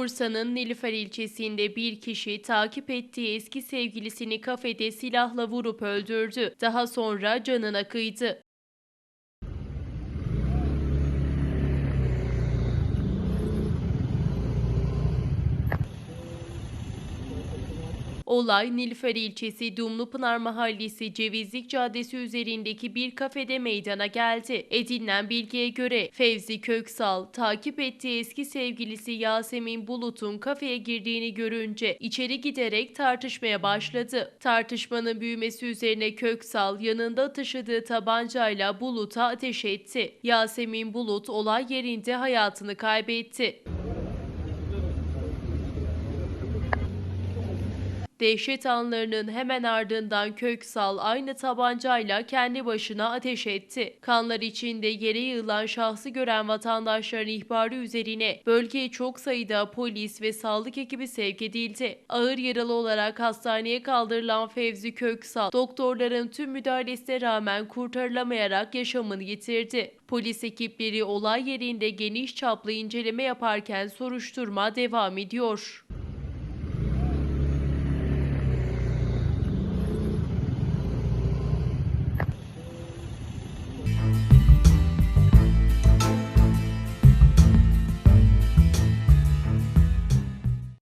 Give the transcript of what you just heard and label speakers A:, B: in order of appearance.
A: Bursa'nın Nilüfer ilçesinde bir kişi takip ettiği eski sevgilisini kafede silahla vurup öldürdü. Daha sonra canına kıydı. Olay Nilüfer ilçesi Dumlupınar Mahallesi Cevizlik Caddesi üzerindeki bir kafede meydana geldi. Edinilen bilgiye göre Fevzi Köksal takip ettiği eski sevgilisi Yasemin Bulut'un kafeye girdiğini görünce içeri giderek tartışmaya başladı. Tartışmanın büyümesi üzerine Köksal yanında taşıdığı tabancayla Bulut'a ateş etti. Yasemin Bulut olay yerinde hayatını kaybetti. Dehşet anlarının hemen ardından Köksal aynı tabancayla kendi başına ateş etti. Kanlar içinde yere yığılan şahsı gören vatandaşların ihbarı üzerine bölgeye çok sayıda polis ve sağlık ekibi sevk edildi. Ağır yaralı olarak hastaneye kaldırılan Fevzi Köksal, doktorların tüm müdahalesine rağmen kurtarılamayarak yaşamını yitirdi. Polis ekipleri olay yerinde geniş çaplı inceleme yaparken soruşturma devam ediyor.